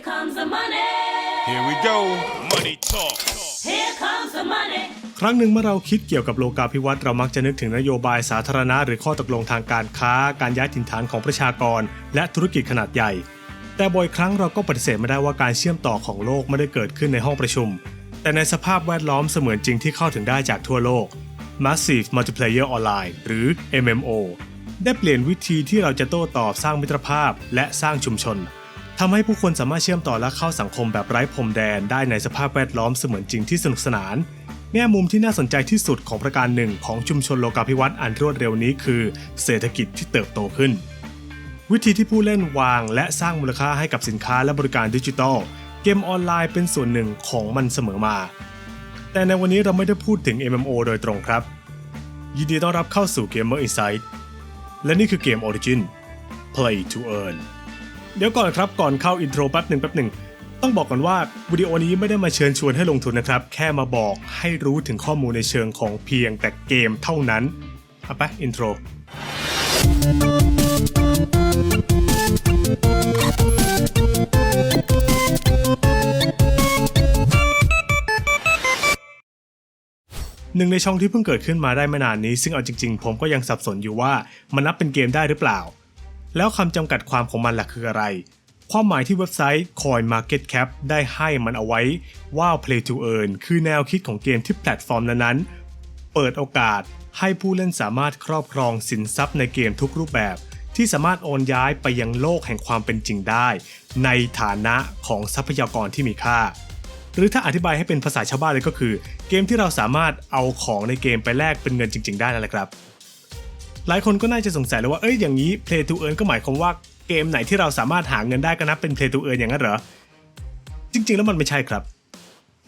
Here comes the money. Here we go. Money talk. Here comes the money. ครั้งหนึ่งเมื่อเราคิดเกี่ยวกับโลกาภิวัตน์เรามักจะนึกถึงนโยบายสาธารณะ หรือข้อตกลงทางการค้า การย้ายถิ่นฐานของประชากร และธุรกิจขนาดใหญ่ แต่บ่อยครั้งเราก็ปฏิเสธไม่ได้ว่าการเชื่อมต่อของโลกไม่ได้เกิดขึ้นในห้องประชุม แต่ในสภาพแวดล้อมเสมือนจริงที่เข้าถึงได้จากทั่วโลก Massive Multiplayer Online หรือ MMO ได้เปลี่ยนวิธีที่เราจะโต้ตอบสร้างมิตรภาพและสร้างชุมชน ทำให้ผู้คนสามารถเชื่อมต่อและเข้าสังคมแบบไร้พรมแดนได้ในสภาพแวดล้อมเสมือนจริงที่สนุกสนาน แง่มุมที่น่าสนใจที่สุดของประการหนึ่งของชุมชนโลกาภิวัตน์อันรวดเร็วนี้คือ เศรษฐกิจที่เติบโตขึ้น วิธีที่ผู้เล่นวาง และสร้างมูลค่าให้กับสินค้าและบริการดิจิทัล เกมออนไลน์เป็นส่วนหนึ่งของมันเสมอมา แต่ในวันนี้เราไม่ได้พูดถึง MMO โดยตรงครับ ยินดีต้อนรับเข้าสู่ Gamer Insight และนี่คือเกม Origin Play to Earn เดี๋ยวก่อนครับก่อนเข้าอินโทรแป๊บหนึ่งแป๊บหนึ่งต้องบอกก่อนว่าวิดีโอนี้ไม่ได้มาเชิญชวนให้ลงทุนนะครับ แค่มาบอกให้รู้ถึงข้อมูลในเชิงของเพียงแต่เกมเท่านั้นเอาไปอินโทรหนึ่งในช่องที่เพิ่งเกิดขึ้นมาได้ไม่นานนี้ ซึ่งเอาจริงๆ ผมก็ยังสับสนอยู่ว่ามันนับเป็นเกมได้หรือเปล่า แล้วคำจำกัดความของมันล่ะคืออะไร ความหมายที่เว็บไซต์ CoinMarketCap ได้ให้มันเอาไว้ว่า Play to Earn คือแนวคิดของเกมที่แพลตฟอร์มนั้นๆ เปิดโอกาสให้ผู้เล่นสามารถครอบครองสินทรัพย์ในเกมทุกรูปแบบ ที่สามารถโอนย้ายไปยังโลกแห่งความเป็นจริงได้ ในฐานะของทรัพยากรที่มีค่า หรือถ้าอธิบายให้เป็นภาษาชาวบ้านเลยก็คือ เกมที่เราสามารถเอาของในเกมไปแลกเป็นเงินจริง ๆ ได้นั่นแหละครับ หลายคนก็น่าจะสงสัยเลยว่าเอ้ยอย่างนี้ Play to Earn ก็หมายความว่าเกมไหนที่เราสามารถหาเงินได้ก็นับเป็น Play to Earn อย่างนั้นเหรอ จริง ๆ แล้วมันไม่ใช่ครับ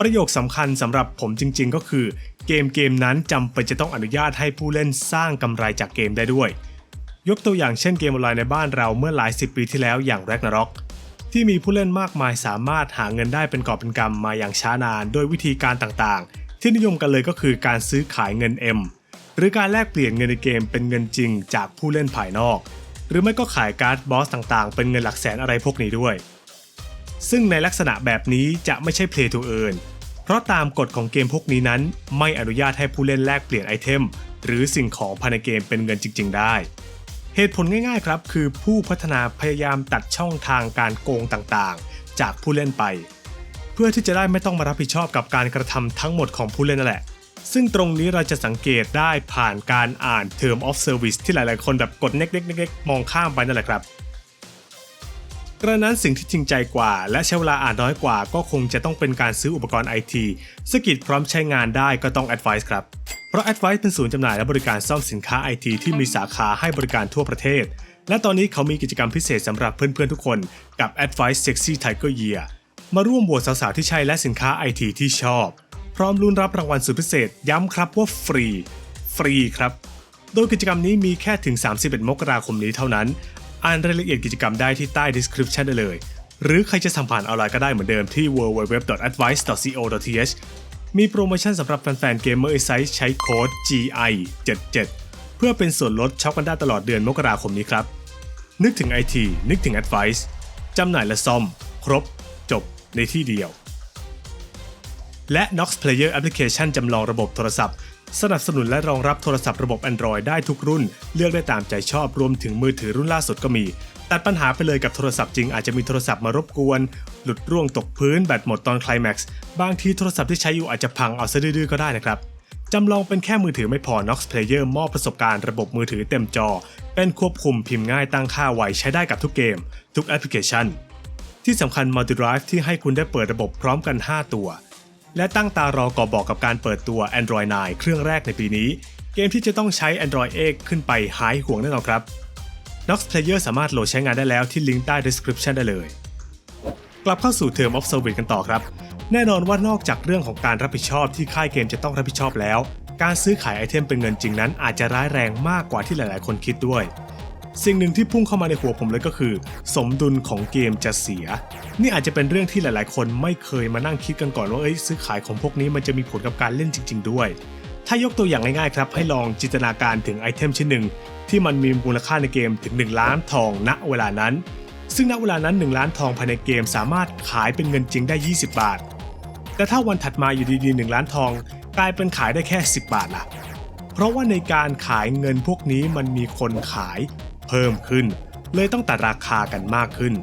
ประโยคสำคัญสำหรับผมจริง ๆ ก็คือ เกมเกมนั้นจำเป็นจะต้องอนุญาตให้ผู้เล่นสร้างกำไรจากเกมได้ด้วย ยกตัวอย่างเช่นเกมออนไลน์ในบ้านเราเมื่อหลายสิบปีที่แล้วอย่าง Ragnarok ที่มีผู้เล่นมากมายสามารถหาเงินได้เป็นกอบเป็นกำมาอย่างช้านาน โดยวิธีการต่างๆ ที่นิยมกันเลยก็คือการซื้อขายเงิน M หรือการแลกเปลี่ยนเงินในเกมเป็นเงินจริงจากผู้เล่นภายนอก หรือไม่ก็ขายการ์ดบอสต่างๆ เป็นเงินหลักแสนอะไรพวกนี้ด้วย ซึ่งในลักษณะแบบนี้จะไม่ใช่ Play to Earn เพราะตามกฎของเกมพวกนี้นั้น ไม่อนุญาตให้ผู้เล่นแลกเปลี่ยนไอเทม หรือสิ่งของภายในเกมเป็นเงินจริง ๆ ได้ เหตุผลง่ายๆครับ คือผู้พัฒนาพยายามตัดช่องทางการโกงต่างๆ จากผู้เล่นไป เพื่อที่จะได้ไม่ต้องมารับผิดชอบกับการกระทำทั้งหมดของผู้เล่นนั่นแหละ ซึ่งตรงนี้เราจะสังเกตได้ผ่านการอ่าน Term of Service ที่หลายๆ คนแบบกดเน็กๆๆมองข้ามไปนั่นแหละครับกระนั้นสิ่งที่จริงใจกว่า และใช้เวลาอ่านน้อยกว่า ก็คงจะต้องเป็นการซื้ออุปกรณ์ไอทีสกิดพร้อมใช้งานได้ก็ต้อง Advice ครับ เพราะ Advice เป็นศูนย์จำหน่ายและบริการซ่อมสินค้าไอทีที่มีสาขาให้บริการทั่วประเทศ และตอนนี้เขามีกิจกรรมพิเศษสำหรับเพื่อนๆทุกคนกับ Advice Sexy Tiger Year มาร่วมโหวตสาวๆที่ใช่และสินค้าไอทีที่ชอบ พร้อมลุ้นรับรางวัลสุดพิเศษ ย้ำครับว่าฟรี ฟรีครับ โดยกิจกรรมนี้มีแค่ถึง 31 มกราคมนี้เท่านั้น อ่านรายละเอียดกิจกรรมได้ที่ใต้ description ได้เลย หรือใครจะสั่งผ่านออนไลน์ก็ได้เหมือนเดิมที่ www.advice.co.th มีโปรโมชั่นสำหรับแฟนๆ Gamer Insight ใช้โค้ด GI77 เพื่อเป็นส่วนลดช็อปกันได้ตลอดเดือนมกราคมนี้ครับ นึกถึง IT นึกถึง Advice จำหน่ายและซ่อม ครบ จบในที่เดียว และ Nox Player Application จำลองระบบโทรศัพท์ สนับสนุนและรองรับโทรศัพท์ระบบ Android ได้ทุกรุ่น เลือกได้ตามใจชอบรวมถึงมือถือรุ่นล่าสุดก็มี ตัดปัญหาไปเลยกับโทรศัพท์จริงอาจจะมีโทรศัพท์มารบกวน หลุดร่วงตกพื้นแบตหมดตอนคลแม็กซ์บางทีโทรศัพท์ที่ใช้อยู่อาจจะพังเอาซะดื้อๆก็ได้นะครับจำลองเป็นแค่มือถือไม่พอ Nox Player มอบประสบการณ์ระบบมือถือเต็มจอ เป็นควบคุมพิมพ์ง่ายตั้งค่าไวใช้ได้กับทุกเกม ทุกแอปพลิเคชัน ที่สำคัญ Multi Drive ที่ให้คุณได้เปิดระบบพร้อมกัน 5 ตัว และตั้งตารอกอบอกกับการเปิดตัว Android 9 เครื่องแรกในปีนี้ เกมที่จะต้องใช้ Android 8ขึ้นไปหายห่วงแน่นอนครับ Nox Player สามารถโหลดใช้งานได้แล้วที่ลิงก์ใต้ description ได้เลย กลับเข้าสู่ Term of Service กันต่อครับ แน่นอนว่านอกจากเรื่องของการรับผิดชอบที่ค่ายเกมจะต้องรับผิดชอบแล้ว การซื้อขายไอเทมเป็นเงินจริงนั้นอาจจะร้ายแรงมากกว่าที่หลาย ๆ คนคิดด้วย สิ่งหนึ่งที่พุ่งเข้ามาในหัวผมเลยก็คือ สมดุลของเกมจะเสีย นี่อาจจะเป็นเรื่องที่หลายๆ คนไม่เคยมานั่งคิดกันก่อนว่าเอ้ยซื้อขายของพวกนี้มันจะมีผลกับการเล่นจริง ๆ ด้วย ถ้ายกตัวอย่างง่ายๆครับ ให้ลองจินตนาการถึงไอเทมชิ้นหนึ่งที่มันมีมูลค่าในเกมถึง 1 ล้านทองณเวลานั้น ซึ่งณเวลานั้น 1 ล้านทองภายในเกมสามารถขายเป็นเงินจริงได้ 20 บาท แต่ถ้าวันถัดมาอยู่ดีๆ 1 ล้านทอง กลายเป็นขายได้แค่ 10 บาทล่ะเพราะว่าในการขายเงินพวกนี้มันมีคนขาย เพิ่มขึ้น เลยต้องตัดราคากันมากขึ้น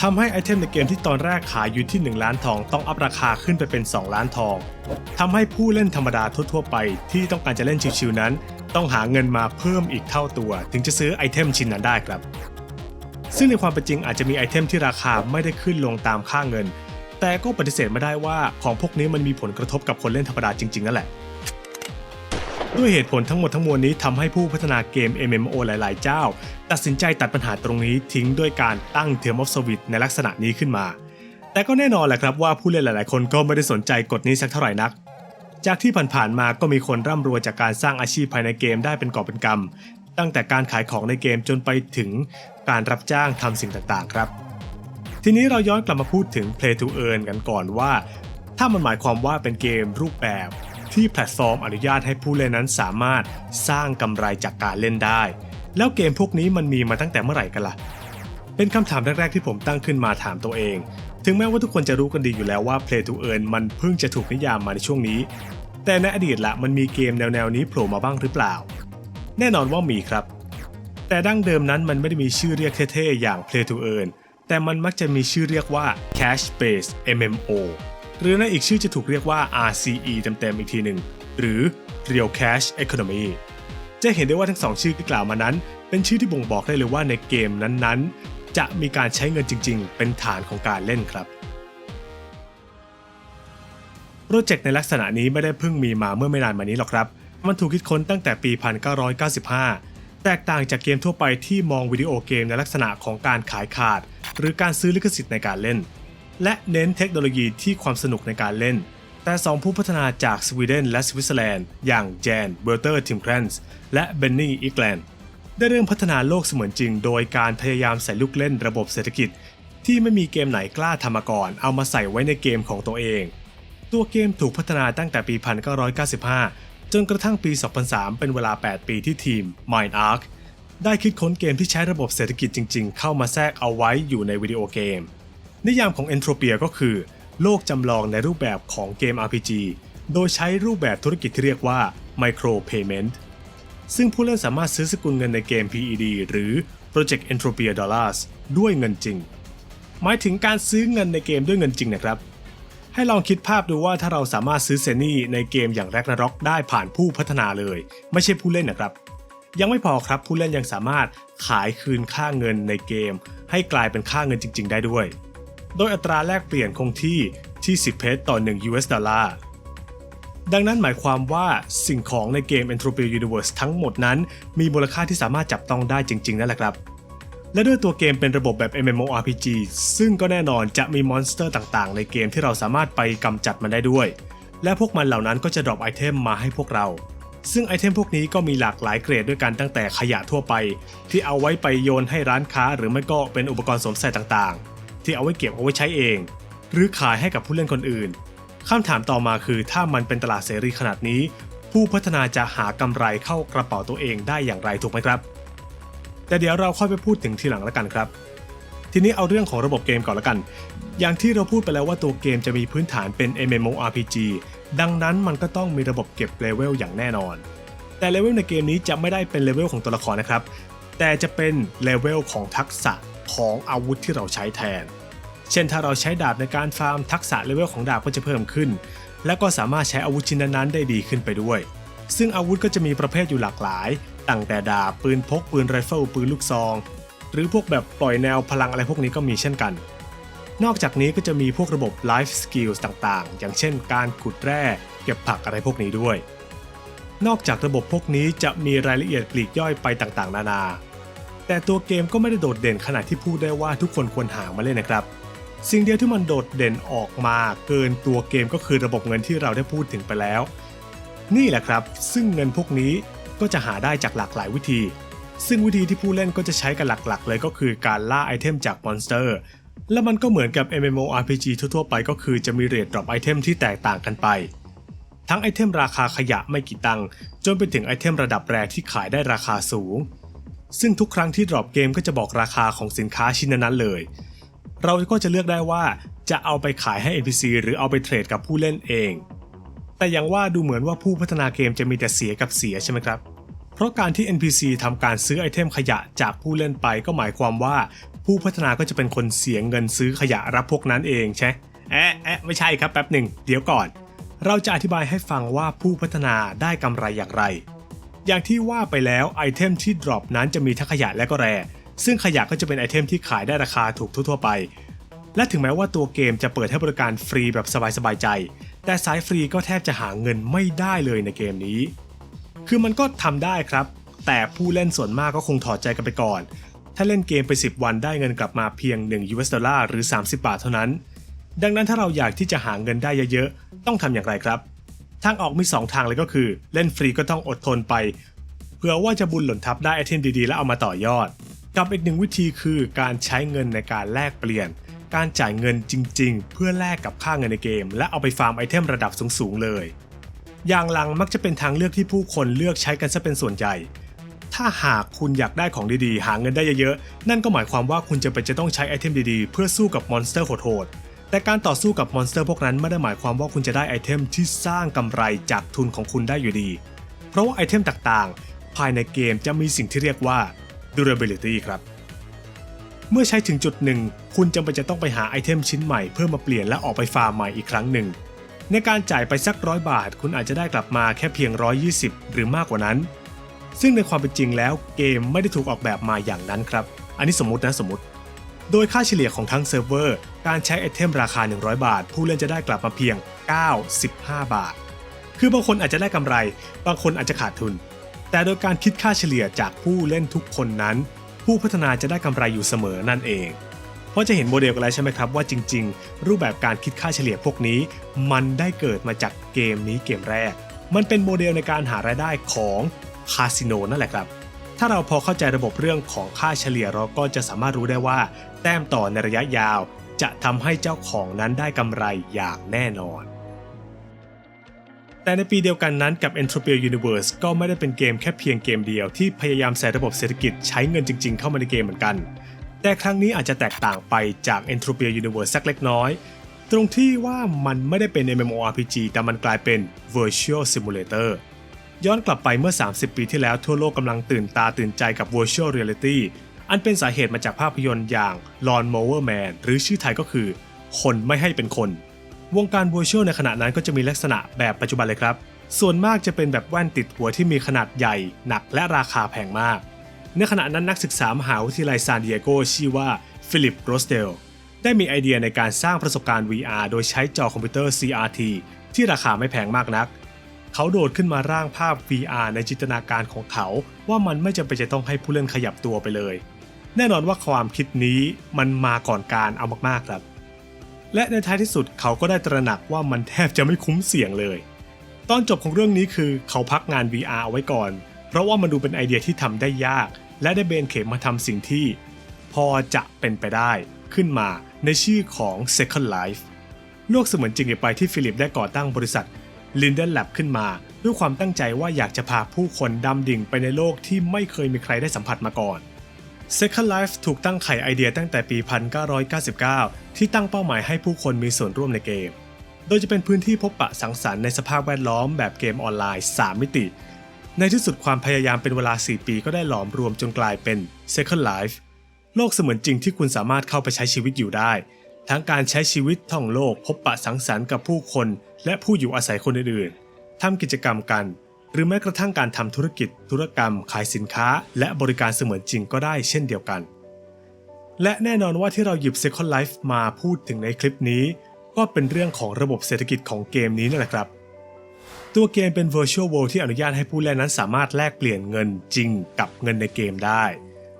ทำให้ไอเทมในเกมที่ตอนแรกขายอยู่ที่ 1 ล้านทองต้องอัพราคาขึ้นไปเป็น 2 ล้านทองทำให้ผู้เล่นธรรมดาทั่วๆไป ที่ต้องการจะเล่นชิวๆนั้น ต้องหาเงินมาเพิ่มอีกเท่าตัว ถึงจะซื้อไอเทมชิ้นนั้นได้ครับ ซึ่งในความเป็นจริงอาจจะมีไอเทมที่ราคาไม่ได้ขึ้นลงตามค่าเงิน แต่ก็ปฏิเสธไม่ได้ว่าของพวกนี้มันมีผลกระทบกับคนเล่นธรรมดาจริงๆนั่นแหละ ด้วยเหตุผลทั้งหมดทั้งมวลนี้ทำให้ผู้พัฒนาเกม MMO หลาย ๆ เจ้า ตัดสินใจตัดปัญหาตรงนี้ทิ้งด้วยการตั้ง Term of Service ในลักษณะนี้ขึ้นมา แต่ก็แน่นอนแหละครับว่าผู้เล่นหลาย ๆ คนก็ไม่ได้สนใจกฎนี้สักเท่าไหร่นัก จากที่ผ่าน ๆ มาก็มีคนร่ำรวยจากการสร้างอาชีพภายในเกมได้เป็นกอบเป็นกำตั้งแต่การขายของในเกมจนไปถึงการรับจ้างทำสิ่งต่าง ๆ ครับทีนี้เราย้อนกลับมาพูดถึง Play to Earn กันก่อนว่า ถ้ามันหมายความว่าเป็นเกมรูปแบบ ที่แพลตฟอร์มอนุญาตให้ผู้เล่นนั้นสามารถสร้างกำไรจากการเล่นได้ แล้วเกมพวกนี้มันมีมาตั้งแต่เมื่อไหร่กันล่ะ เป็นคำถามแรกๆที่ผมตั้งขึ้นมาถามตัวเอง ถึงแม้ว่าทุกคนจะรู้กันดีอยู่แล้วว่า Play to Earn มันเพิ่งจะถูกนิยามมาในช่วงนี้ แต่ในอดีตละมันมีเกมแนวๆนี้โผล่มาบ้างหรือเปล่า แน่นอนว่ามีครับ แต่ดั้งเดิมนั้นมันไม่ได้มีชื่อเรียกเท่ๆอย่าง Play to Earn แต่มันมักจะมีชื่อเรียกว่า Cash Based MMO หรือในอีกชื่อจะถูกเรียกว่า RCE เต็มๆอีกทีหนึ่ง หรือ Real Cash Economy จะเห็นได้ว่าทั้งสองชื่อที่กล่าวมานั้น เป็นชื่อที่บ่งบอกได้เลยว่าในเกมนั้นๆ จะมีการใช้เงินจริง ๆ เป็นฐานของการเล่นครับโปรเจกต์ในลักษณะนี้ไม่ได้เพิ่งมีมาเมื่อไม่นานมานี้หรอกครับ มันถูกคิดค้นตั้งแต่ปี 1995 แตกต่างจากเกมทั่วไปที่มองวิดีโอเกมในลักษณะของการขายขาด หรือการซื้อลิขสิทธิ์ในการเล่น และเน้นเทคโนโลยีที่ความสนุกในการเล่น แต่สองผู้พัฒนาจากสวีเดนและสวิตเซอร์แลนด์อย่างแจนเบอร์เตอร์ทิมแครนส์และเบนนี่อิกแลนด์ได้เริ่มพัฒนาโลกเสมือนจริง โดยการพยายามใส่ลูกเล่นระบบเศรษฐกิจ ที่ไม่มีเกมไหนกล้าทำมาก่อน เอามาใส่ไว้ในเกมของตัวเอง ตัวเกมถูกพัฒนาตั้งแต่ปี 1995 จนกระทั่งปี 2003 เป็นเวลา 8 ปีที่ทีม MindArc ได้คิดค้นเกมที่ใช้ระบบเศรษฐกิจจริง ๆ เข้ามาแทรกเอาไว้อยู่ในวิดีโอเกม นิยามของ Entropia ก็คือ โลกจำลองในรูปแบบของเกม RPG โดยใช้รูปแบบธุรกิจที่เรียกว่า Micro Payment ซึ่งผู้เล่นสามารถซื้อสกุลเงินในเกม PED หรือ Project Entropia Dollars ด้วยเงินจริง หมายถึงการซื้อเงินในเกมด้วยเงินจริงนะครับ ให้ลองคิดภาพดูว่าถ้าเราสามารถซื้อเซนี่ในเกมอย่างแรกนาร็อกได้ผ่านผู้พัฒนาเลย ไม่ใช่ผู้เล่นนะครับ ยังไม่พอครับผู้เล่นยังสามารถขายคืนค่าเงินในเกม ให้กลายเป็นค่าเงินจริง ๆ ได้ด้วย โดยอัตราแลกเปลี่ยนคงที่ที่ 10 เพชรต่อ 1 US ดอลลาร์ ดังนั้นหมายความว่าสิ่งของในเกม Entropia Universe ทั้งหมดนั้น มีมูลค่าที่สามารถจับต้องได้จริง ๆ นั่นแหละครับ และด้วยตัวเกมเป็นระบบแบบ MMORPG ซึ่งก็แน่นอนจะมีมอนสเตอร์ต่างๆ ในเกมที่เราสามารถไปกำจัดมันได้ด้วย และพวกมันเหล่านั้นก็จะดรอปไอเทมมาให้พวกเราซึ่งไอเทมพวกนี้ก็มีหลากหลายเกรดด้วยกันตั้งแต่ขยะทั่วไป ที่เอาไว้ไปโยนให้ร้านค้าหรือไม่ก็เป็นอุปกรณ์สวมใส่ต่างๆ ที่เอาไว้เก็บเอาไว้ใช้เอง หรือขายให้กับผู้เล่นคนอื่นคำถามต่อมาคือถ้ามันเป็นตลาดเสรีขนาดนี้ ผู้พัฒนาจะหากำไรเข้ากระเป๋าตัวเองได้อย่างไรถูกไหมครับ แต่เดี๋ยวเราค่อยไปพูดถึงทีหลังแล้วกันครับ ทีนี้เอาเรื่องของระบบเกมก่อนแล้วกัน อย่างที่เราพูดไปแล้วว่าตัวเกมจะมีพื้นฐานเป็น MMORPG ดังนั้นมันก็ต้องมีระบบเก็บเลเวลอย่างแน่นอน แต่เลเวลในเกมนี้จะไม่ได้เป็นเลเวลของตัวละครนะครับ แต่จะเป็นเลเวลของทักษะของอาวุธที่เราใช้แทน เช่นถ้าเราใช้ดาบในการฟาร์มทักษะเลเวลของดาบก็จะเพิ่มขึ้น และก็สามารถใช้อาวุธชิ้นนั้นๆได้ดีขึ้นไปด้วย ซึ่งอาวุธก็จะมีประเภทอยู่หลากหลาย ตั้งแต่ดาบปืนพกปืนไรเฟิลปืนลูกซอง หรือพวกแบบปล่อยแนวพลังอะไรพวกนี้ก็มีเช่นกัน นอกจากนี้ก็จะมีพวกระบบ Life Skills ต่างๆ อย่างเช่น การขุดแร่เก็บผักอะไรพวกนี้ด้วย นอกจากระบบพวกนี้จะมีรายละเอียดปลีกย่อยไปต่างๆ นานา แต่ตัวเกมก็ไม่ได้โดดเด่นขนาดที่พูดได้ว่าทุกคนควรหามาเล่นนะครับ สิ่งเดียวที่มันโดดเด่นออกมาเกินตัวเกมก็คือระบบเงินที่เราได้พูดถึงไปแล้ว นี่แหละครับ ซึ่งเงินพวกนี้ก็จะหาได้จากหลากหลายวิธี ซึ่งวิธีที่ผู้เล่นก็จะใช้กันหลักๆ เลยก็คือการล่าไอเทมจากมอนสเตอร์ และมันก็เหมือนกับ MMORPG ทั่วๆไปก็คือจะมีเรทดรอปไอเทมที่แตกต่างกันไป ทั้งไอเทมราคาขยะไม่กี่ตังค์จนไปถึงไอเทมระดับแรที่ขายได้ราคาสูง ซึ่งทุกครั้งที่ดรอปเกมก็จะบอกราคาของสินค้าชิ้นนั้นๆเลย เราก็จะเลือกได้ว่าจะเอาไปขายให้ NPC หรือเอาไปเทรดกับผู้เล่นเอง แต่อย่างว่าดูเหมือนว่าผู้พัฒนาเกมจะมีแต่เสียกับเสียใช่ไหมครับ เพราะการที่ NPC ทำการซื้อไอเทมขยะจากผู้เล่นไปก็หมายความว่า ผู้พัฒนาก็จะเป็นคนเสียเงินซื้อขยะรับพวกนั้นเองใช่แอะแอะไม่ใช่ครับแป๊บหนึ่งเดี๋ยวก่อน เราจะอธิบายให้ฟังว่าผู้พัฒนาได้กำไรอย่างไร อย่างที่ว่าไปแล้วไอเทมที่ดรอปนั้นจะมีทั้งขยะและก็แร่ ซึ่งขยะก็จะเป็นไอเทมที่ขายได้ราคาถูกทั่วๆไป และถึงแม้ว่าตัวเกมจะเปิดให้บริการฟรีแบบสบายๆใจ แต่สายฟรีก็แทบจะหาเงินไม่ได้เลยในเกมนี้ คือมันก็ทำได้ครับ แต่ผู้เล่นส่วนมากก็คงถอดใจกันไปก่อน ถ้าเล่นเกมไป 10 วันได้เงินกลับมาเพียง1 US ดอลลาร์หรือ 30 บาทเท่านั้น ดังนั้นถ้าเราอยากที่จะหาเงินได้เยอะๆ ต้องทำอย่างไรครับ ทางออกมี 2 ทางเลยก็คือ เล่นฟรีก็ต้องอดทนไป เผื่อว่าจะบุญหล่นทับได้ไอเทมดีๆ แล้วเอามาต่อยอด กับอีกหนึ่งวิธีคือการใช้เงินในการแลกเปลี่ยน การจ่ายเงินจริง ๆ เพื่อแลกกับค่าเงินในเกม และเอาไปฟาร์มไอเทมระดับสูงๆเลย อย่างหลังมักจะเป็นทางเลือกที่ผู้คนเลือกใช้กันซะเป็นส่วนใหญ่ ถ้าหากคุณอยากได้ของดีๆ หาเงินได้เยอะๆ นั่นก็หมายความว่าคุณจะเป็นจะต้องใช้ไอเทมดีๆ เพื่อสู้กับมอนสเตอร์โหดๆ แต่การต่อสู้กับมอนสเตอร์พวกนั้นไม่ได้หมายความว่าคุณจะได้ไอเทมที่สร้างกำไรจากทุนของคุณได้อยู่ดี เพราะว่าไอเทมต่างๆ ภายในเกมจะมีสิ่งที่เรียกว่า durability ครับ เมื่อใช้ถึงจุดหนึ่ง คุณจำเป็นจะต้องไปหาไอเทมชิ้นใหม่เพื่อมาเปลี่ยนและออกไปฟาร์มใหม่อีกครั้งหนึ่ง ในการจ่ายไปสักร้อยบาท คุณอาจจะได้กลับมาแค่เพียง 120 หรือมากกว่านั้น ซึ่งในความเป็นจริงแล้วเกมไม่ได้ถูกออกแบบมาอย่างนั้นครับ อันนี้สมมตินะสมมติ โดยค่าเฉลี่ยของทั้งเซิร์ฟเวอร์ การใช้ไอเทมราคา 100 บาท ผู้เล่นจะได้กลับมาเพียง 95 บาท คือบางคนอาจจะได้กำไร บางคนอาจจะขาดทุน แต่โดยการคิดค่าเฉลี่ยจากผู้เล่นทุกคนนั้น ผู้พัฒนาจะได้กำไรอยู่เสมอนั่นเอง เพราะจะเห็นโมเดลกันแล้วใช่ไหมครับว่าจริง ๆ รูปแบบการคิดค่าเฉลี่ยพวกนี้ มันได้เกิดมาจากเกมนี้เกมแรก มันเป็นโมเดลในการหารายได้ของคาสิโนนั่นแหละครับถ้าเราพอเข้าใจระบบเรื่องของค่าเฉลี่ยเราก็จะสามารถรู้ได้ว่า แต้มต่อในระยะยาว จะทำให้เจ้าของนั้นได้กำไรอย่างแน่นอน แต่ในปีเดียวกันนั้นกับ Entropia Universe ก็ไม่ได้เป็นเกมแค่เพียงเกมเดียวที่พยายามใส่ระบบเศรษฐกิจใช้เงินจริงๆเข้ามาในเกมเหมือนกัน แต่ครั้งนี้อาจจะแตกต่างไปจาก Entropia Universe สักเล็กน้อย ตรงที่ว่ามันไม่ได้เป็น MMORPG แต่มันกลายเป็น Virtual Simulator ย้อนกลับไปเมื่อ 30 ปีที่แล้วทั่วโลกกำลังตื่นตาตื่นใจกับ Virtual Reality อันเป็นสาเหตุมาจากภาพยนตร์อย่าง Lawn Mower Man หรือชื่อไทยก็คือ คนไม่ให้เป็นคน วงการ Virtual ในขณะนั้นก็จะมีลักษณะแบบปัจจุบันเลยครับ ส่วนมากจะเป็นแบบแว่นติดหัวที่มีขนาดใหญ่ หนักและราคาแพงมาก ในขณะนั้นนักศึกษามหาวิทยาลัยซานดิเอโกชื่อว่าฟิลิปโรสเดลได้มีไอเดียในการสร้างประสบการณ์ VR โดยใช้จอคอมพิวเตอร์ CRT ที่ราคาไม่แพงมากนัก เขาโดดขึ้นมาร่างภาพ VR ในจินตนาการของเขา ว่ามันไม่จำเป็นจะต้องให้ผู้เล่นขยับตัวไปเลย แน่นอนว่าความคิดนี้มันมาก่อนการเอามากๆครับ และในท้ายที่สุดเขาก็ได้ตระหนักว่ามันแทบจะไม่คุ้มเสี่ยงเลย ตอนจบของเรื่องนี้คือเขาพักงาน VR เอาไว้ก่อน เพราะว่ามันดูเป็นไอเดียที่ทำได้ยาก และได้เบนเข็มมาทำสิ่งที่ พอจะเป็นไปได้ ขึ้นมาในชื่อของ Second Life โลกเสมือนจริงไปที่ฟิลิปได้ก่อตั้งบริษัท Linden Lab ขึ้นมา ด้วยความตั้งใจว่าอยากจะพาผู้คนดำดิ่งไปในโลกที่ไม่เคยมีใครได้สัมผัสมาก่อน Second Life ถูกตั้งไขไอเดียตั้งแต่ปี 1999 ที่ตั้งเป้าหมายให้ผู้คนมีส่วนร่วมในเกม โดยจะเป็นพื้นที่พบปะสังสรรค์ในสภาพแวดล้อมแบบเกมออนไลน์ 3 มิติ ในที่สุดความพยายามเป็นเวลา 4 ปีก็ได้หลอมรวมจนกลายเป็น Second Life โลกเสมือนจริงที่คุณสามารถเข้าไปใช้ชีวิตอยู่ได้ ทั้งการใช้ชีวิตท่องโลก พบปะสังสรรค์กับผู้คน และผู้อยู่อาศัยคนอื่นๆทำกิจกรรมกัน หรือแม้กระทั่งการทำธุรกิจ ธุรกรรม ขายสินค้า และบริการเสมือนจริงก็ได้เช่นเดียวกัน และแน่นอนว่าที่เราหยิบ Second Life มาพูดถึงในคลิปนี้ ก็เป็นเรื่องของระบบเศรษฐกิจของเกมนี้นั่นแหละครับ ตัวเกมเป็น Virtual World ที่อนุญาตให้ผู้เล่นนั้นสามารถแลกเปลี่ยนเงินจริงกับเงินในเกมได้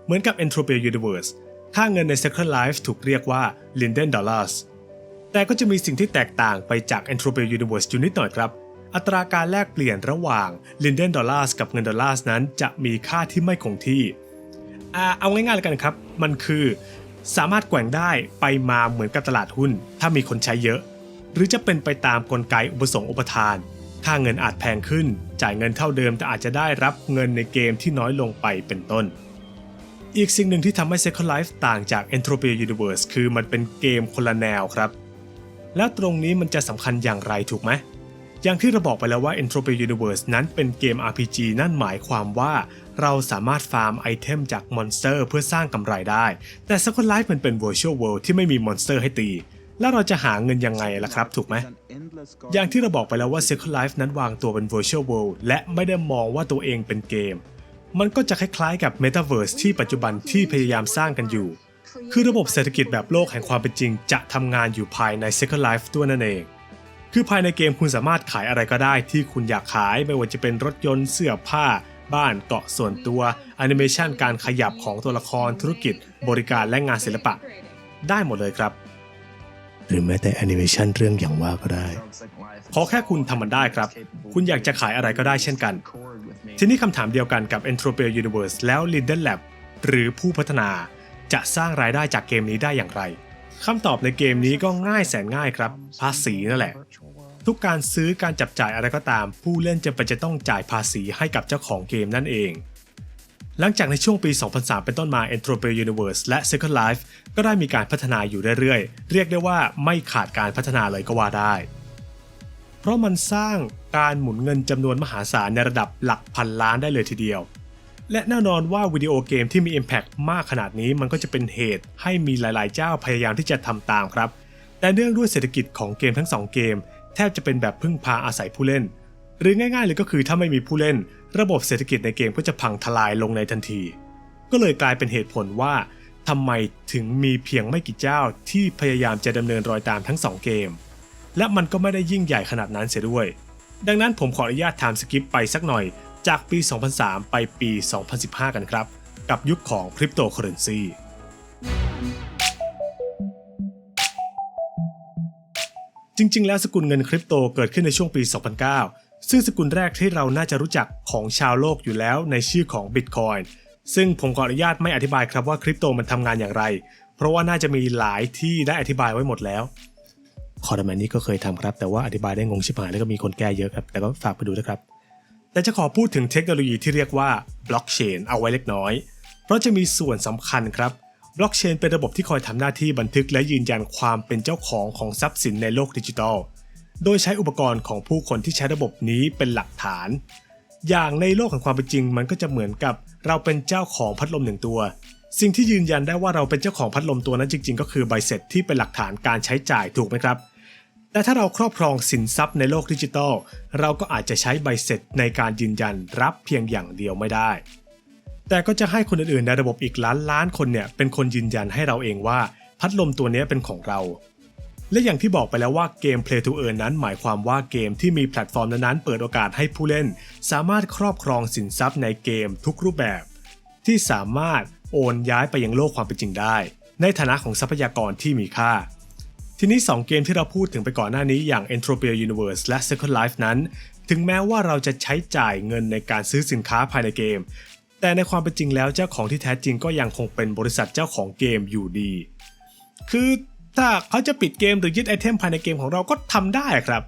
เหมือนกับ Entropia Universe ค่าเงินใน Second Life ถูกเรียกว่า Linden Dollars แต่ก็จะมีสิ่งที่แตกต่างไปจาก Entropia Universe อยู่นิดหน่อยครับ อัตราการแลกเปลี่ยนระหว่าง Linden Dollars กับเงินดอลลาร์นั้นจะมีค่าที่ไม่คงที่เอาง่ายๆเลยกันครับ มันคือสามารถแกว่งได้ไปมาเหมือนกับตลาดหุ้น ถ้ามีคนใช้เยอะ หรือจะเป็นไปตามกลไกอุปสงค์อุปทาน ค่าเงินอาจแพงขึ้น จ่ายเงินเท่าเดิมแต่อาจจะได้รับเงินในเกมที่น้อยลงไปเป็นต้น อีกสิ่งหนึ่งที่ทำให้ Second Life ต่างจาก Entropia Universe คือมันเป็นเกมคนละแนวครับ แล้วตรงนี้มันจะสำคัญอย่างไรถูกไหม อย่างที่เราบอกไปแล้วว่า Entropia Universe นั้นเป็นเกม RPG นั่นหมายความว่าเราสามารถฟาร์มไอเทมจากมอนสเตอร์เพื่อสร้างกำไรได้ แต่ Second Life มันเป็น Virtual World ที่ไม่มีมอนสเตอร์ให้ตี แล้วเราจะหาเงินยังไงล่ะครับ ถูกไหม อย่างที่เราบอกไปแล้วว่า Second Life นั้นวางตัวเป็น Virtual World และไม่ได้มองว่าตัวเองเป็นเกม มันก็จะคล้ายๆกับ Metaverse ที่ปัจจุบันที่พยายามสร้างกันอยู่ คือระบบเศรษฐกิจแบบโลกแห่งความเป็นจริง จะทำงานอยู่ภายใน Second Life ด้วนั่นเอง คือภายในเกมคุณสามารถขายอะไรก็ได้ที่คุณอยากขายไม่ว่าจะเป็นรถยนต์เสื้อผ้า บ้านเกาะส่วนตัวแอนิเมชันการขยับของตัวละครธุรกิจ บริการและงานศิลปะ ได้หมดเลยครับ หรือแม้แต่แอนิเมชันเรื่องอย่างว่าก็ได้ ขอแค่คุณทำมันได้ครับ คุณอยากจะขายอะไรก็ได้เช่นกัน ทีนี้คำถามเดียวกันกับ Entropia Universe แล้ว Linden Lab หรือผู้พัฒนาจะสร้างรายได้จากเกมนี้ได้อย่างไร คำตอบในเกมนี้ก็ง่ายแสนง่ายครับ ภาษีนั่นแหละ ทุกการซื้อการจับจ่ายอะไรก็ตาม ผู้เล่นจะเป็นจะต้องจ่ายภาษีให้กับเจ้าของเกมนั่นเอง หลังจากในช่วงปี 2003 เป็นต้นมา Entropia Universe และ Second Life ก็ได้มีการพัฒนาอยู่เรื่อยๆ เรียกได้ว่าไม่ขาดการพัฒนาเลยก็ว่าได้ เพราะมันสร้างการหมุนเงินจำนวนมหาศาลในระดับหลักพันล้านได้เลยทีเดียว และแน่นอนว่าวิดีโอเกมที่มี Impact มากขนาดนี้มันก็จะเป็นเหตุให้มีหลายๆ เจ้าพยายามที่จะทำตามครับ แต่เนื่องด้วยเศรษฐกิจของเกมทั้ง 2 เกม แทบจะเป็นแบบพึ่งพาอาศัยผู้เล่น หรือง่ายๆเลยก็คือถ้าไม่มีผู้เล่น ระบบเศรษฐกิจในเกมก็จะพังทลายลงในทันที ก็เลยกลายเป็นเหตุผลว่าทำไมถึงมีเพียงไม่กี่เจ้าที่พยายามจะดำเนินรอยตามทั้ง 2 เกม และมันก็ไม่ได้ยิ่งใหญ่ขนาดนั้นเสียด้วย ดังนั้นผมขออนุญาตไทม์สกิปไปสักหน่อย จากปี 2003 ไปปี 2015 กันครับ กับยุคของคริปโตเคอเรนซีจริง ๆ แล้วสกุลเงินคริปโตเกิดขึ้นในช่วงปี 2009 ซึ่งสกุลแรกที่เราน่าจะรู้จักของชาวโลกอยู่แล้วในชื่อของ Bitcoin ซึ่งผมขออนุญาตไม่อธิบายครับว่าคริปโตมันทำงานอย่างไร เพราะว่าน่าจะมีหลายที่ได้อธิบายไว้หมดแล้วคอร์ดแมนนี่ก็เคยทำครับ แต่ว่าอธิบายได้งงชิบหายแล้วก็มีคนแก้เยอะครับ แต่ก็ฝากไปดูนะครับ แต่จะขอพูดถึงเทคโนโลยีที่เรียกว่าบล็อกเชนเอาไว้เล็กน้อย เพราะจะมีส่วนสำคัญครับบล็อกเชนเป็นระบบที่คอยทำหน้าที่บันทึกและยืนยันความเป็นเจ้าของของทรัพย์สินในโลกดิจิทัล โดยใช้อุปกรณ์ของผู้คนที่ใช้ระบบนี้เป็นหลักฐาน อย่างในโลกของความเป็นจริง มันก็จะเหมือนกับเราเป็นเจ้าของพัดลมหนึ่งตัว สิ่งที่ยืนยันได้ว่าเราเป็นเจ้าของพัดลมตัวนั้นจริง ๆ ก็คือใบเสร็จที่เป็นหลักฐานการใช้จ่ายถูกไหมครับ แต่ถ้าเราครอบครองสินทรัพย์ในโลกดิจิทัล เราก็อาจจะใช้ใบเสร็จในการยืนยันรับเพียงอย่างเดียวไม่ได้ แต่ก็จะให้คนอื่นๆในระบบอีกล้านล้านคนเนี่ยเป็นคนยืนยันให้เราเองว่า พัดลมตัวนี้เป็นของเรา และอย่างที่บอกไปแล้วว่าเกม Play to Earn นั้นหมายความว่าเกมที่มีแพลตฟอร์มนั้นๆเปิดโอกาสให้ผู้เล่น สามารถครอบครองสินทรัพย์ในเกมทุกรูปแบบ ที่สามารถโอนย้ายไปยังโลกความเป็นจริงได้ ในฐานะของทรัพยากรที่มีค่า ทีนี้ 2 เกมที่เราพูดถึงไปก่อนหน้านี้อย่าง Entropia Universe และ Second Life นั้น ถึงแม้ว่าเราจะใช้จ่ายเงินในการซื้อสินค้าภายในเกม แต่ในความเป็นจริงแล้วเจ้าของที่แท้จริงก็ยังคงเป็นบริษัทเจ้าของเกมอยู่ดี คือถ้าเขาจะปิดเกมหรือยึดไอเทมภายในเกมของเราก็ทำได้ครับ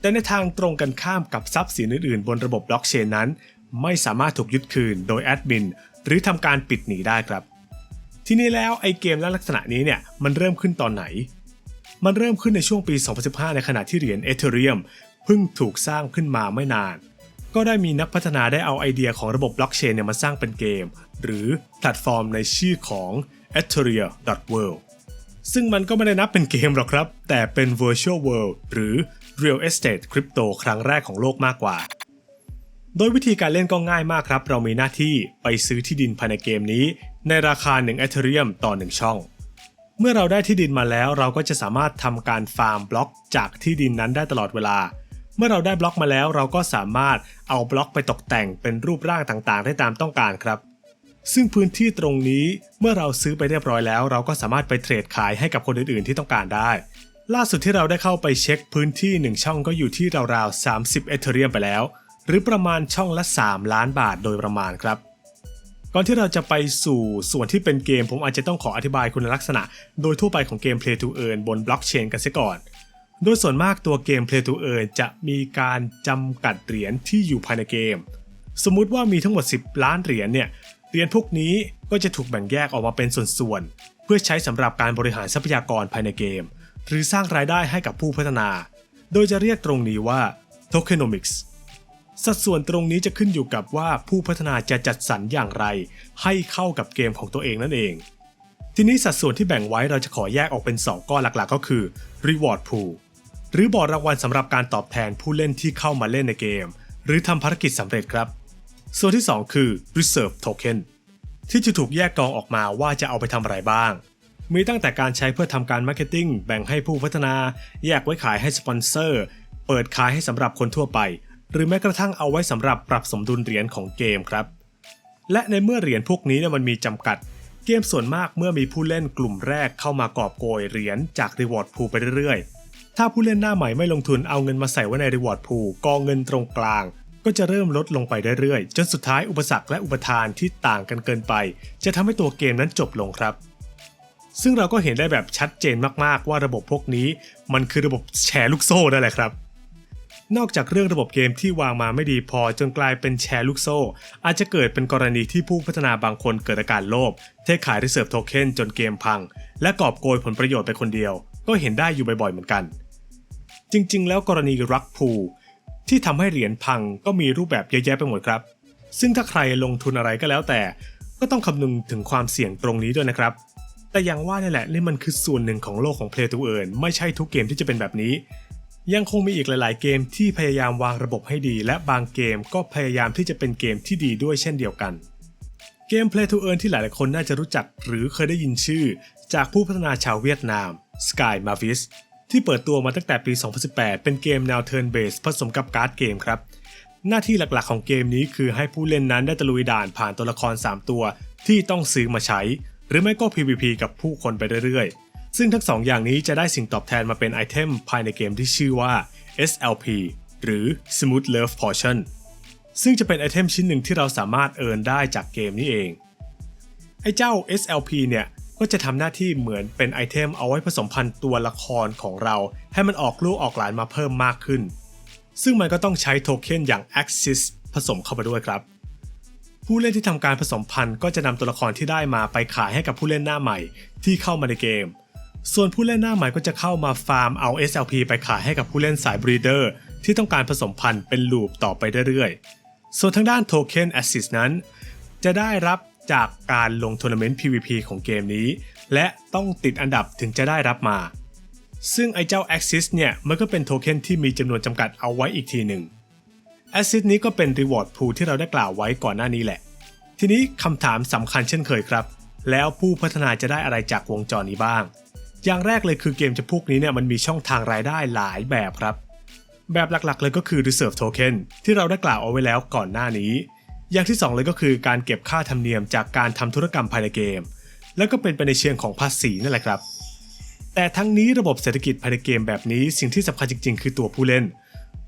แต่ในทางตรงกันข้ามกับทรัพย์สินอื่นๆ บนระบบบล็อกเชนนั้น ไม่สามารถถูกยึดคืนโดยแอดมินหรือทำการปิดหนีได้ครับ ทีนี้แล้วไอเกมและลักษณะนี้เนี่ยมันเริ่มขึ้นตอนไหน มันเริ่มขึ้นในช่วงปี 2015 ในขณะที่เหรียญเอเธเรียมเพิ่งถูกสร้างขึ้นมาไม่นาน ก็ได้มีนักพัฒนาได้เอาไอเดียของระบบบล็อกเชนเนี่ยมาสร้างเป็นเกม หรือแพลตฟอร์มในชื่อของ ethereum.world ซึ่งมันก็ไม่ได้นับเป็นเกมหรอกครับ แต่เป็น virtual world หรือ real estate crypto ครั้งแรกของโลกมากกว่า โดยวิธีการเล่นก็ง่ายมากครับ เรามีหน้าที่ไปซื้อที่ดินภายในเกมนี้ ในราคา 1 Ethereum ต่อ 1 ช่อง เมื่อเราได้ที่ดินมาแล้วเราก็จะสามารถทำการฟาร์มบล็อกจากที่ดินนั้นได้ตลอดเวลา เมื่อเราได้บล็อกมาแล้วเราก็สามารถเอาบล็อกไปตกแต่งเป็นรูปร่างต่างๆ ได้ตามต้องการครับ ซึ่งพื้นที่ตรงนี้เมื่อเราซื้อไปเรียบร้อยแล้ว เราก็สามารถไปเทรดขายให้กับคนอื่นๆ ที่ต้องการได้ ล่าสุดที่เราได้เข้าไปเช็คพื้นที่ 1 ช่องก็อยู่ที่ราวๆ30 เอเธเรียมไปแล้ว หรือประมาณช่องละ 3 ล้านบาทโดยประมาณครับ ก่อนที่เราจะไปสู่ส่วนที่เป็นเกม ผมอาจจะต้องขออธิบายคุณลักษณะ โดยทั่วไปของเกม Play to Earn บนบล็อกเชนกันเสียก่อน โดยส่วนมากตัวเกม Play to Earn จะมีการจำกัดเหรียญที่อยู่ภายในเกม สมมุติว่ามีทั้งหมด 10 ล้านเหรียญเนี่ย เหรียญพวกนี้ก็ก็จะถูกแบ่งแยกออกมาเป็นส่วนๆ เพื่อใช้สำหรับการบริหารทรัพยากรภายในเกม หรือสร้างรายได้ให้กับผู้พัฒนา โดยจะเรียกตรงนี้ว่า tokenomics สัดส่วนตรงนี้จะขึ้นอยู่กับว่าผู้พัฒนาจะจัดสรรอย่างไร ให้เข้ากับเกมของตัวเองนั่นเอง ทีนี้สัดส่วนที่แบ่งไว้เราจะขอแยกออกเป็น 2 ก้อนหลักๆ ก็คือ reward pool หรือบอร์ดรางวัลสำหรับการตอบแทนผู้เล่นที่เข้ามาเล่นในเกม หรือทำภารกิจสำเร็จครับ ส่วนที่ 2 คือ reserve token ที่จะถูกแยกกองออกมาว่าจะเอาไปทำอะไรบ้าง มีตั้งแต่การใช้เพื่อทำการมาร์เก็ตติ้งแบ่งให้ผู้พัฒนา แยกไว้ขายให้สปอนเซอร์ เปิดขายให้สำหรับคนทั่วไป หรือแม้กระทั่งเอาไว้สำหรับปรับสมดุลเหรียญของเกมครับ และในเมื่อเหรียญพวกนี้เนี่ยมันมีจำกัด เกมส่วนมากเมื่อมีผู้เล่นกลุ่มแรกเข้ามากอบโกยเหรียญจาก Reward Pool ไปเรื่อยๆ ถ้าผู้เล่นหน้าใหม่ไม่ลงทุนเอาเงินมาใส่ไว้ใน Reward Pool กองเงินตรงกลาง ก็จะเริ่มลดลงไปเรื่อยๆ จนสุดท้ายอุปสรรคและอุปทานที่ต่างกันเกินไป จะทำให้ตัวเกมนั้นจบลงครับซึ่งเราก็เห็นได้แบบชัดเจนมากๆว่าระบบพวกนี้ มันคือระบบแชร์ลูกโซ่นั่นแหละครับ นอกจากเรื่องระบบเกมที่วางมาไม่ดีพอจนกลายเป็นแชร์ลูกโซ่ อาจจะเกิดเป็นกรณีที่ผู้พัฒนาบางคนเกิดอาการโลภเทขายรีเซิร์ฟโทเค็นจนเกมพัง และกอบโกยผลประโยชน์ไปคนเดียว ก็เห็นได้อยู่บ่อยๆเหมือนกัน จริงๆ แล้วกรณีรักพูที่ทำให้เหรียญพังก็มีรูปแบบเยอะแยะไปหมดครับ ซึ่งถ้าใครลงทุนอะไรก็แล้วแต่ ก็ต้องคำนึงถึงความเสี่ยงตรงนี้ด้วยนะครับ แต่อย่างว่านี่แหละนี่มันคือส่วนหนึ่งของโลกของ Play to Earn ไม่ใช่ทุกเกมที่จะเป็นแบบนี้ ยังคงมีอีกหลาย ๆ เกมที่พยายามวางระบบให้ดี และบางเกมก็พยายามที่จะเป็นเกมที่ดีด้วยเช่นเดียวกัน เกม Play to Earn ที่หลาย ๆ คนน่าจะรู้จักหรือเคยได้ยินชื่อ จากผู้พัฒนาชาวเวียดนาม Sky Mavis ที่เปิดตัวมาตั้งแต่ปี 2018 เป็นเกมแนว Turn Based ผสมกับการ์ดเกมครับ หน้าที่หลัก ๆ ของเกมนี้คือให้ผู้เล่นนั้นได้ตะลุยด่านผ่านตัวละคร 3 ตัว ที่ต้องซื้อมาใช้ หรือไม่ก็ PVP กับผู้คนไปเรื่อย ๆ ซึ่งทั้งสองอย่างนี้จะได้สิ่งตอบแทนมาเป็นไอเทมภายในเกมที่ชื่อว่า SLP หรือ Smooth Love Potion ซึ่งจะเป็นไอเทมชิ้นหนึ่งที่เราสามารถเอิร์นได้จากเกมนี้เอง ไอ้เจ้า SLP เนี่ยก็จะทำหน้าที่เหมือนเป็นไอเทมเอาไว้ผสมพันธุ์ตัวละครของเรา ให้มันออกลูกออกหลานมาเพิ่มมากขึ้น ซึ่งมันก็ต้องใช้โทเค็นอย่าง Axis ผสมเข้ามาด้วยครับ ผู้เล่นที่ทำการผสมพันธุ์ก็จะนำตัวละครที่ได้มาไปขายให้กับผู้เล่นหน้าใหม่ที่เข้ามาในเกม ส่วนผู้เล่นหน้าใหม่ก็จะเข้ามาฟาร์มเอา SLP ไปขายให้กับผู้เล่นสายบรีเดอร์ที่ต้องการผสมพันธุ์เป็นลูปต่อไปเรื่อยๆ ส่วนทางด้านโทเค็น Assist นั้น จะได้รับจากการลงทัวร์นาเมนต์ PVP ของเกมนี้ และต้องติดอันดับถึงจะได้รับมา ซึ่งไอเจ้า Axis เนี่ย มันก็เป็นโทเค็นที่มีจำนวนจำกัดเอาไว้อีกทีหนึ่ง Axis นี้ก็เป็น Reward Pool ที่เราได้กล่าวไว้ก่อนหน้านี้แหละ ทีนี้คำถามสำคัญเช่นเคยครับ แล้วผู้พัฒนาจะได้อะไรจากวงจรนี้บ้าง อย่างแรกเลยคือเกมจะพวกนี้เนี่ยมันมีช่องทางรายได้หลายแบบครับ แบบหลักๆเลยก็คือ Reserve Token ที่เราได้กล่าวเอาไว้แล้วก่อนหน้านี้ อย่างที่ 2 เลยก็คือการเก็บค่าธรรมเนียมจากการทำธุรกรรมภายในเกม แล้วก็เป็นไปในเชิงของภาษีนั่นแหละครับ แต่ทั้งนี้ระบบเศรษฐกิจภายในเกมแบบนี้สิ่งที่สำคัญจริง ๆ คือตัวผู้เล่น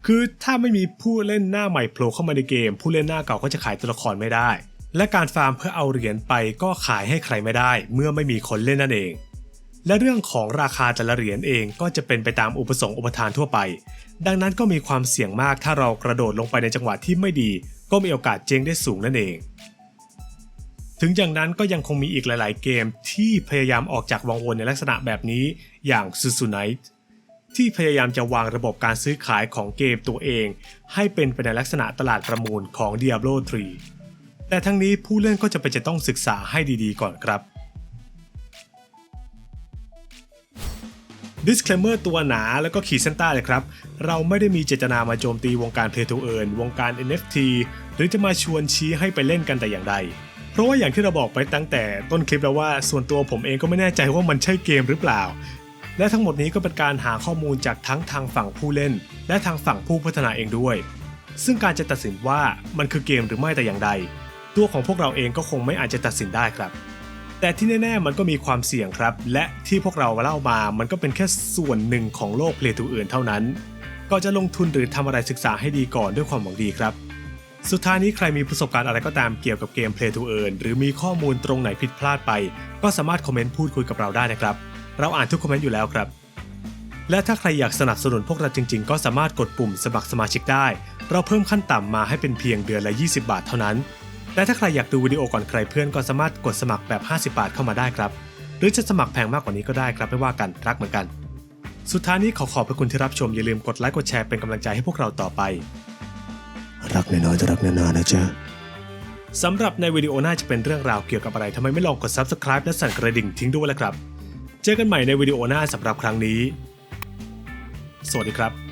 คือถ้าไม่มีผู้เล่นหน้าใหม่โผล่เข้ามาในเกม ผู้เล่นหน้าเก่าก็จะขายตัวละครไม่ได้ และการฟาร์มเพื่อเอาเหรียญไปก็ขายให้ใครไม่ได้ เมื่อไม่มีคนเล่นนั่นเอง และเรื่องของราคาแต่ละเหรียญเองก็จะเป็นไปตามอุปสงค์อุปทานทั่วไป ดังนั้นก็มีความเสี่ยงมากถ้าเรากระโดดลงไปในจังหวะที่ไม่ดี ก็มีโอกาสเจ๊งได้สูงนั่นเอง ถึงอย่างนั้นก็ยังคงมีอีกหลาย ๆ เกมที่พยายามออกจากวังวนในลักษณะแบบนี้อย่าง s u s u n i t e ที่พยายามจะวางระบบการซื้อขายของเกมตัวเอง ให้เป็นไปในลักษณะตลาดประมูลของ Diablo 3 แต่ทั้งนี้ผู้เล่นก็จะเป็นจะต้องศึกษาให้ดีๆ ก่อนครับ Disclaimer ตัวหนาแล้วก็ขีดเส้นใต้เลยครับ เราไม่ได้มีเจตนามาโจมตีวงการ Play to Earn วงการ NFT หรือจะมาชวนชี้ให้ไปเล่นกันแต่อย่างใด เพราะว่าอย่างที่เราบอกไปตั้งแต่ต้นคลิปแล้วว่าส่วนตัวผมเองก็ไม่แน่ใจว่ามันใช่เกมหรือเปล่า และทั้งหมดนี้ก็เป็นการหาข้อมูลจากทั้งทางฝั่งผู้เล่น และทางฝั่งผู้พัฒนาเองด้วย ซึ่งการจะตัดสินว่ามันคือเกมหรือไม่แต่อย่างใด ตัวของพวกเราเองก็คงไม่อาจจะตัดสินได้ครับ แต่ที่แน่ๆมันก็มีความเสี่ยงครับ และที่พวกเราเล่ามามันก็เป็นแค่ส่วนหนึ่งของโลกเพลทูอื่นเท่านั้นก็จะลงทุนหรือทำอะไรศึกษาให้ดีก่อนด้วยความหวังดีครับ สุดท้ายนี้ใครมีประสบการณ์อะไรก็ตามเกี่ยวกับเกม Play to Earn หรือมีข้อมูลตรงไหนผิดพลาดไป ก็สามารถคอมเมนต์พูดคุยกับเราได้นะครับ เราอ่านทุกคอมเมนต์อยู่แล้วครับ และถ้าใครอยากสนับสนุนพวกเราจริงๆ ก็สามารถกดปุ่มสมัครสมาชิกได้ เราเพิ่มขั้นต่ำมาให้เป็นเพียงเดือนละ 20 บาทเท่านั้น และถ้าใครอยากดูวิดีโอก่อนใครเพื่อนก็สามารถกดสมัครแบบ 50 บาทเข้ามาได้ครับ หรือจะสมัครแพงมากกว่านี้ก็ได้ครับไม่ว่ากันรักเหมือนกัน สุดท้ายนี้ขอขอบพระคุณที่รับชมอย่าลืมกดไลค์กดแชร์เป็นกำลังใจให้พวกเราต่อไป รักน้อยๆจะรักนานๆนะจ๊ะสำหรับในวิดีโอหน้าจะเป็นเรื่องราวเกี่ยวกับอะไรทำไมไม่ลองกด Subscribe และสั่นกระดิ่งทิ้งด้วยล่ะครับ เจอกันใหม่ในวิดีโอหน้าสำหรับครั้งนี้ สวัสดีครับ